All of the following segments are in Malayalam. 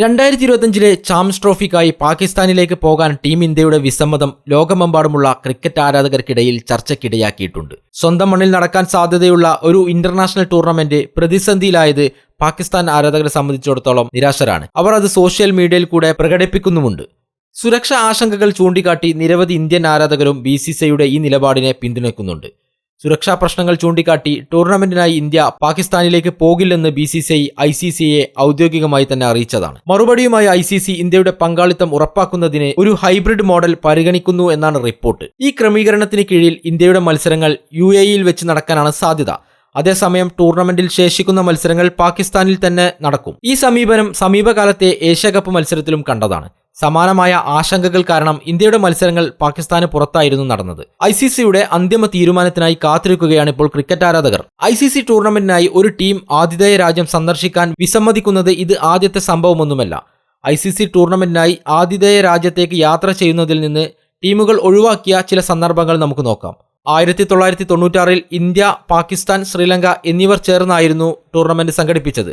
രണ്ടായിരത്തി ഇരുപത്തിയഞ്ചിലെ ചാംസ് ട്രോഫിക്കായി പാകിസ്ഥാനിലേക്ക് പോകാൻ ടീം ഇന്ത്യയുടെ വിസമ്മതം ലോകമെമ്പാടുമുള്ള ക്രിക്കറ്റ് ആരാധകർക്കിടയിൽ ചർച്ചയ്ക്കിടയാക്കിയിട്ടുണ്ട്. സ്വന്തം മണ്ണിൽ നടക്കാൻ സാധ്യതയുള്ള ഒരു ഇന്റർനാഷണൽ ടൂർണമെന്റ് പ്രതിസന്ധിയിലായത് പാകിസ്ഥാൻ ആരാധകരെ സംബന്ധിച്ചിടത്തോളം നിരാശരാണ്. അവർ അത് സോഷ്യൽ മീഡിയയിൽ കൂടെ പ്രകടിപ്പിക്കുന്നുമുണ്ട്. സുരക്ഷാ ആശങ്കകൾ ചൂണ്ടിക്കാട്ടി നിരവധി ഇന്ത്യൻ ആരാധകരും ബി ഈ നിലപാടിനെ പിന്തുണയ്ക്കുന്നുണ്ട്. സുരക്ഷാ പ്രശ്നങ്ങൾ ചൂണ്ടിക്കാട്ടി ടൂർണമെന്റിനായി ഇന്ത്യ പാകിസ്ഥാനിലേക്ക് പോകില്ലെന്ന് B C C I I C സിയെ ഔദ്യോഗികമായി തന്നെ അറിയിച്ചതാണ്. മറുപടിയുമായി ഐ സി സി ഇന്ത്യയുടെ പങ്കാളിത്തം ഉറപ്പാക്കുന്നതിന് ഒരു ഹൈബ്രിഡ് മോഡൽ പരിഗണിക്കുന്നു എന്നാണ് റിപ്പോർട്ട്. ഈ ക്രമീകരണത്തിന് കീഴിൽ ഇന്ത്യയുടെ മത്സരങ്ങൾ യു എ ഇയിൽ വെച്ച് നടക്കാനാണ് സാധ്യത. അതേസമയം ടൂർണമെന്റിൽ ശേഷിക്കുന്ന മത്സരങ്ങൾ പാകിസ്ഥാനിൽ തന്നെ നടക്കും. ഈ സമീപനം സമീപകാലത്തെ ഏഷ്യാകപ്പ് മത്സരത്തിലും കണ്ടതാണ്. സമാനമായ ആശങ്കകൾ കാരണം ഇന്ത്യയുടെ മത്സരങ്ങൾ പാകിസ്ഥാന് പുറത്തായിരുന്നു നടന്നത്. ഐ സി സിയുടെ അന്തിമ തീരുമാനത്തിനായി കാത്തിരിക്കുകയാണ് ഇപ്പോൾ ക്രിക്കറ്റ് ആരാധകർ. ഐ സി സി ടൂർണമെന്റിനായി ഒരു ടീം ആതിഥേയ രാജ്യം സന്ദർശിക്കാൻ വിസമ്മതിക്കുന്നത് ഇത് ആദ്യത്തെ സംഭവമൊന്നുമല്ല. ഐ സി സി ടൂർണമെന്റിനായി ആതിഥേയ രാജ്യത്തേക്ക് യാത്ര ചെയ്യുന്നതിൽ നിന്ന് ടീമുകൾ ഒഴിവാക്കിയ ചില സന്ദർഭങ്ങൾ നമുക്ക് നോക്കാം. ആയിരത്തി തൊള്ളായിരത്തി തൊണ്ണൂറ്റാറിൽ ഇന്ത്യ പാകിസ്ഥാൻ ശ്രീലങ്ക എന്നിവർ ചേർന്നായിരുന്നു ടൂർണമെന്റ് സംഘടിപ്പിച്ചത്.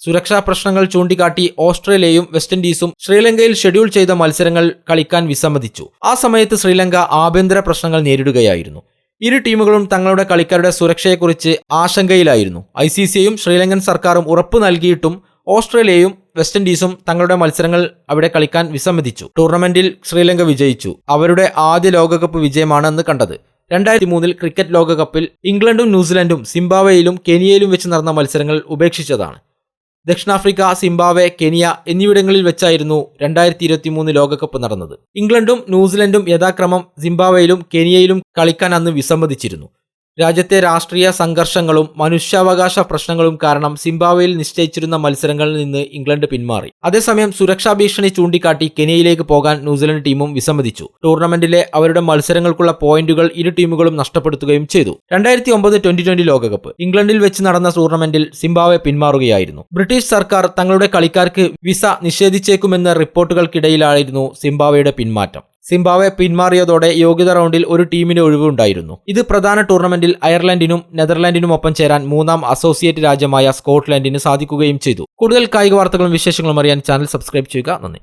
സുരക്ഷാ പ്രശ്നങ്ങൾ ചൂണ്ടിക്കാട്ടി ഓസ്ട്രേലിയയും വെസ്റ്റ് ഇൻഡീസും ശ്രീലങ്കയിൽ ഷെഡ്യൂൾ ചെയ്ത മത്സരങ്ങൾ കളിക്കാൻ വിസമ്മതിച്ചു. ആ സമയത്ത് ശ്രീലങ്ക ആഭ്യന്തര പ്രശ്നങ്ങൾ നേരിടുകയായിരുന്നു. ഇരു ടീമുകളും തങ്ങളുടെ കളിക്കാരുടെ സുരക്ഷയെക്കുറിച്ച് ആശങ്കയിലായിരുന്നു. ഐ സി സിയും ശ്രീലങ്കൻ സർക്കാരും ഉറപ്പ് നൽകിയിട്ടും ഓസ്ട്രേലിയയും വെസ്റ്റ് ഇൻഡീസും തങ്ങളുടെ മത്സരങ്ങൾ അവിടെ കളിക്കാൻ വിസമ്മതിച്ചു. ടൂർണമെന്റിൽ ശ്രീലങ്ക വിജയിച്ചു. അവരുടെ ആദ്യ ലോകകപ്പ് വിജയമാണ് വിജയമാണെന്ന് കണ്ടത്. രണ്ടായിരത്തി മൂന്നിൽ ക്രിക്കറ്റ് ലോകകപ്പിൽ ഇംഗ്ലണ്ടും ന്യൂസിലൻഡും സിംബാബ്വേയിലും കെനിയയിലും വെച്ച് നടന്ന മത്സരങ്ങൾ ഉപേക്ഷിച്ചതാണ്. ദക്ഷിണാഫ്രിക്ക സിംബാബ്വെ കെനിയ എന്നിവിടങ്ങളിൽ വെച്ചായിരുന്നു രണ്ടായിരത്തി ഇരുപത്തി മൂന്ന് ലോകകപ്പ് നടന്നത്. ഇംഗ്ലണ്ടും ന്യൂസിലൻഡും യഥാക്രമം സിംബാബ്വേയിലും കെനിയയിലും കളിക്കാൻ അന്ന് വിസമ്മതിച്ചിരുന്നു. രാജ്യത്തെ രാഷ്ട്രീയ സംഘർഷങ്ങളും മനുഷ്യാവകാശ പ്രശ്നങ്ങളും കാരണം സിംബാബ്വേയിൽ നിശ്ചയിച്ചിരുന്ന മത്സരങ്ങളിൽ നിന്ന് ഇംഗ്ലണ്ട് പിന്മാറി. അതേസമയം സുരക്ഷാ ഭീഷണി ചൂണ്ടിക്കാട്ടി കെനിയയിലേക്ക് പോകാൻ ന്യൂസിലൻഡ് ടീമും വിസമ്മതിച്ചു. ടൂർണമെന്റിലെ അവരുടെ മത്സരങ്ങൾക്കുള്ള പോയിന്റുകൾ ഇരു ടീമുകളും നഷ്ടപ്പെടുത്തുകയും ചെയ്തു. രണ്ടായിരത്തി ഒമ്പത് ട്വന്റി ട്വന്റി ലോകകപ്പ് ഇംഗ്ലണ്ടിൽ വെച്ച് നടന്ന ടൂർണമെന്റിൽ സിംബാബ്വെ പിന്മാറുകയായിരുന്നു. ബ്രിട്ടീഷ് സർക്കാർ തങ്ങളുടെ കളിക്കാർക്ക് വിസ നിഷേധിച്ചേക്കുമെന്ന റിപ്പോർട്ടുകൾക്കിടയിലായിരുന്നു സിംബാവയുടെ പിന്മാറ്റം. സിംബാബ്വെ പിന്മാറിയതോടെ യോഗ്യത റൗണ്ടിൽ ഒരു ടീമിന് ഒഴിവുണ്ടായിരുന്നു. ഇത് പ്രധാന ടൂർണമെന്റിൽ അയർലൻഡിനും നെതർലാൻഡിനുമൊപ്പം ചേരാൻ മൂന്നാം അസോസിയേറ്റ് രാജ്യമായ സ്കോട്ട്ലൻഡിന് സാധിക്കുകയും ചെയ്തു. കൂടുതൽ കായിക വാർത്തകളും വിശേഷങ്ങളും അറിയാൻ ചാനൽ സബ്സ്ക്രൈബ് ചെയ്യുക. നന്ദി.